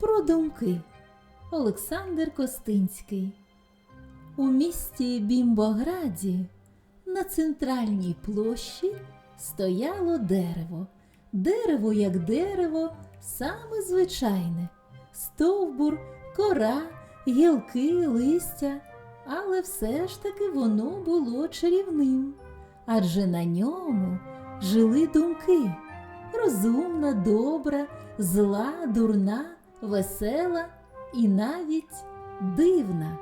про думки. Олександр Костинський. У місті Бімбограді на центральній площі стояло дерево. Дерево як дерево, саме звичайне. Стовбур, кора, гілки, листя, але все ж таки воно було чарівним, адже на ньому жили думки розумна, добра, зла, дурна, весела і навіть дивна.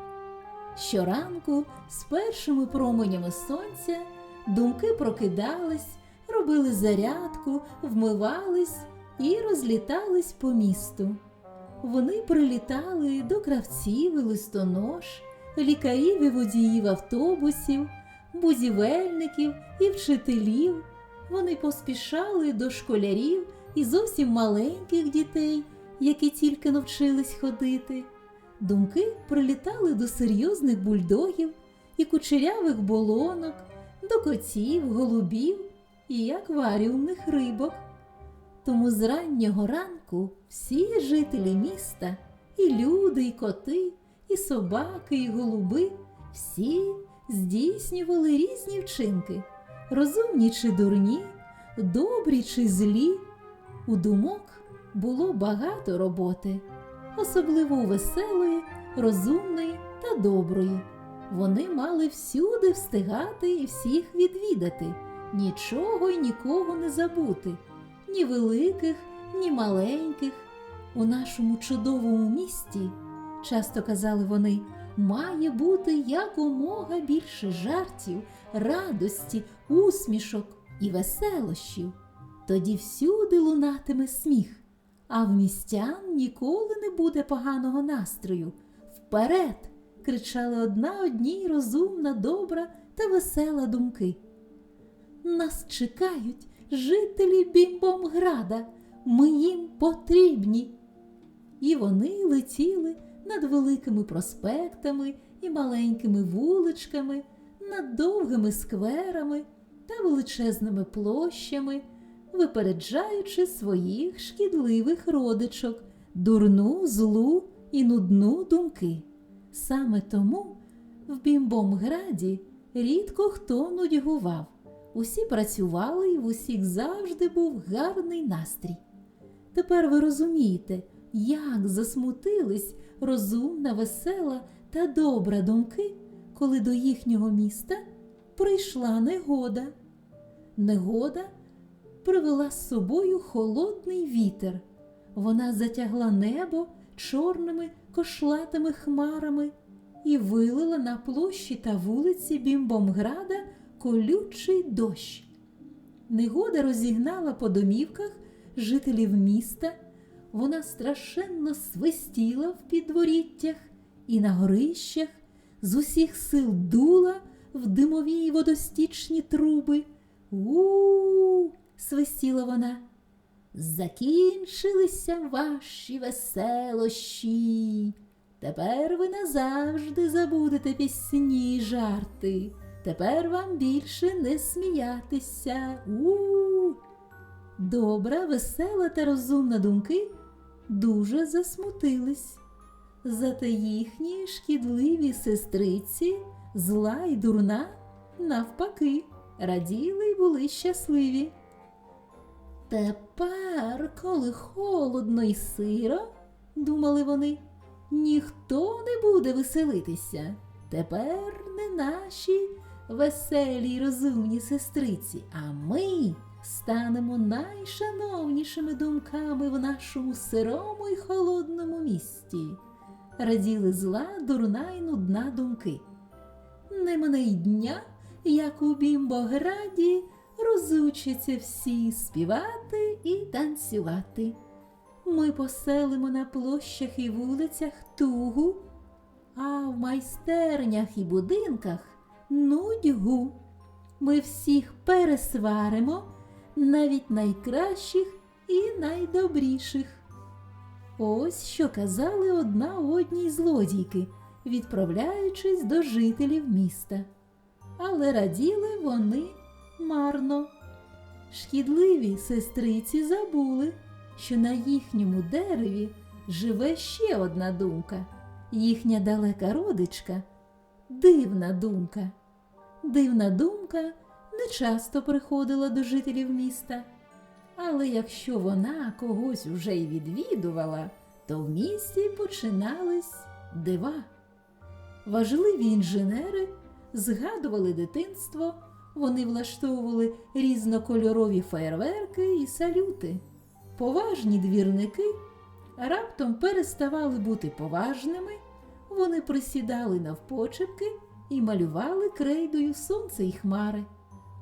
Щоранку з першими променями сонця думки прокидались, робили зарядку, вмивались і розлітались по місту. Вони прилітали до кравців і листонож, лікарів і водіїв автобусів, бузівельників і вчителів. Вони поспішали до школярів і зовсім маленьких дітей, які тільки навчились ходити. Думки прилітали до серйозних бульдогів і кучерявих болонок, до котів, голубів і акваріумних рибок. Тому з раннього ранку всі жителі міста, і люди, і коти, і собаки, і голуби, всі здійснювали різні вчинки, розумні чи дурні, добрі чи злі. У думок було багато роботи, особливо у веселої, розумної та доброї. Вони мали всюди встигати і всіх відвідати, нічого й нікого не забути, ні великих, ні маленьких. У нашому чудовому місті, часто казали вони, має бути якомога більше жартів, радості, усмішок і веселощів. Тоді всюди лунатиме сміх, а в містян ніколи не буде поганого настрою. Вперед! кричали одна одній розумна, добра та весела думки. Нас чекають жителі Бімбомграда, ми їм потрібні. І вони летіли над великими проспектами і маленькими вуличками, над довгими скверами та величезними площами, випереджаючи своїх шкідливих родичок, дурну, злу і нудну думки. Саме тому в Бімбомграді рідко хто нудьгував. Усі працювали і в усіх завжди був гарний настрій. Тепер ви розумієте, як засмутились розумна, весела та добра думки, коли до їхнього міста прийшла негода. Негода привела з собою холодний вітер. Вона затягла небо чорними кошлатими хмарами і вилила на площі та вулиці Бімбомграда колючий дощ. Негода розігнала по домівках жителів міста, вона страшенно свистіла в підворіттях і на горищах, з усіх сил дула в димові водостічні труби. У-у-у, свистіла вона. Закінчилися ваші веселощі. Тепер ви назавжди забудете пісні й жарти. Тепер вам більше не сміятися. У. Добра, весела та розумна думки дуже засмутились. Зате їхні шкідливі сестриці, зла й дурна, навпаки, раділи й були щасливі. Тепер, коли холодно й сиро, думали вони, ніхто не буде веселитися. Тепер не наші веселі й розумні сестриці, а ми станемо найшановнішими думками в нашому сирому й холодному місті. Раділи зла, дурна й нудна думки. Не мене й дня, як у Бімбограді розучаться всі співати і танцювати. Ми поселимо на площах і вулицях тугу, а в майстернях і будинках нудьгу. Ми всіх пересваримо, навіть найкращих і найдобріших. Ось що казали одна одній злодійки, відправляючись до жителів міста. Але раділи вони марно. Шкідливі сестриці забули, що на їхньому дереві живе ще одна думка, їхня далека родичка дивна думка. Дивна думка не часто приходила до жителів міста, але якщо вона когось уже й відвідувала, то в місті починались дива. Важливі інженери згадували дитинство, вони влаштовували різнокольорові фейерверки і салюти. Поважні двірники раптом переставали бути поважними, вони присідали навпочепки і малювали крейдою сонце і хмари,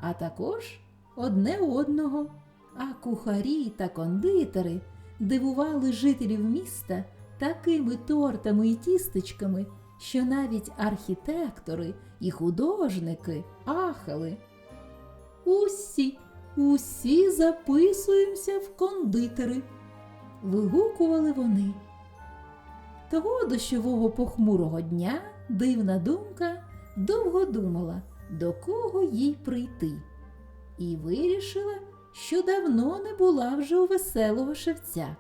а також одне одного. А кухарі та кондитери дивували жителів міста такими тортами і тістечками, що навіть архітектори і художники ахали. Усі, усі записуємося в кондитери. Вигукували вони. Того дощового похмурого дня дивна думка довго думала, до кого їй прийти, і вирішила, що давно не була вже у веселого шевця.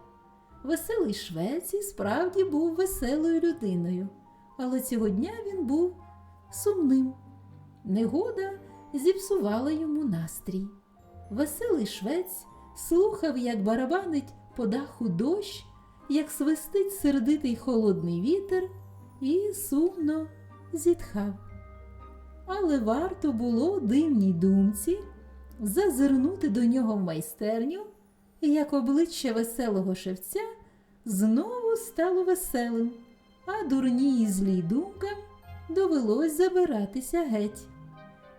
Веселий швець і справді був веселою людиною, але цього дня він був сумним. Негода зіпсувала йому настрій. Веселий швець слухав, як барабанить по даху дощ, як свистить сердитий холодний вітер, і сумно зітхав. Але варто було дивній думці зазирнути до нього в майстерню, як обличчя веселого шевця знову стало веселим, а дурні і злій думкам довелось забиратися геть.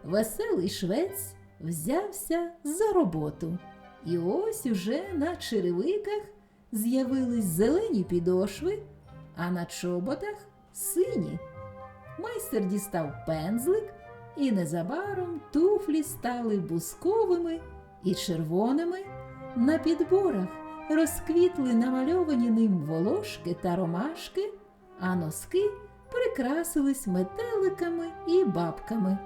Веселий швець взявся за роботу, і ось уже на черевиках з'явились зелені підошви, а на чоботах сині. Майстер дістав пензлик, і незабаром туфлі стали бусковими і червоними. На підборах розквітли намальовані ним волошки та ромашки, а носки прикрасились метеликами і бабками.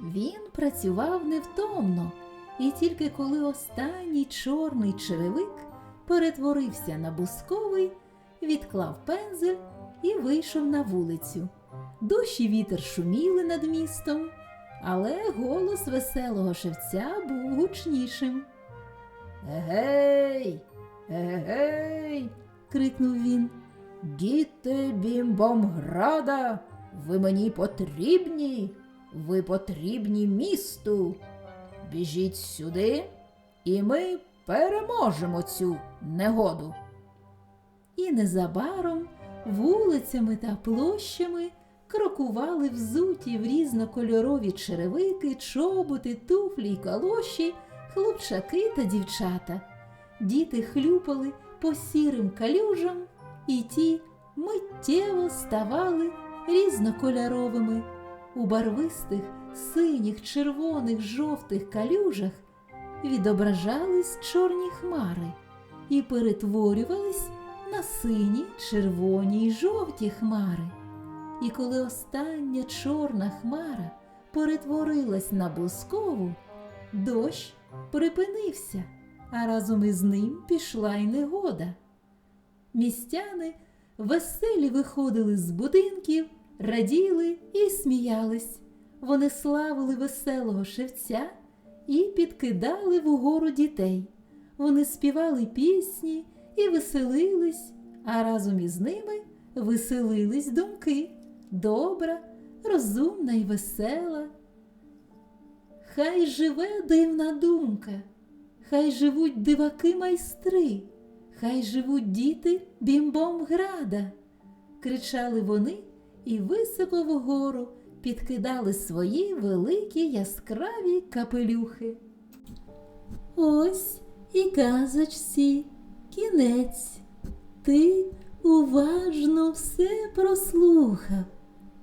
Він працював невтомно, і тільки коли останній чорний черевик перетворився на бусковий, відклав пензель і вийшов на вулицю. Дощ і вітер шуміли над містом, але голос веселого шевця був гучнішим. Егей, егей, крикнув він. Діти бімбомграда, ви мені потрібні, ви потрібні місту. Біжіть сюди, і ми переможемо цю негоду. І незабаром вулицями та площами крокували взуті в різнокольорові черевики, чоботи, туфлі й калоші, хлопчаки та дівчата. Діти хлюпали по сірим калюжам, і ті миттєво ставали різнокольоровими. У барвистих, синіх, червоних, жовтих калюжах відображались чорні хмари і перетворювались на сині, червоні й жовті хмари. І коли остання чорна хмара перетворилась на бускову, дощ припинився, а разом із ним пішла й негода. Містяни веселі виходили з будинків, раділи і сміялись. Вони славили веселого шевця і підкидали вгору дітей. Вони співали пісні і веселились, а разом із ними веселились думки добра, розумна і весела. Хай живе дивна думка, хай живуть диваки майстри, хай живуть діти бімбомграда, кричали вони і високо вгору підкидали свої великі яскраві капелюхи. Ось і казочці кінець. Ти уважно все прослухав.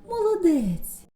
Молодець.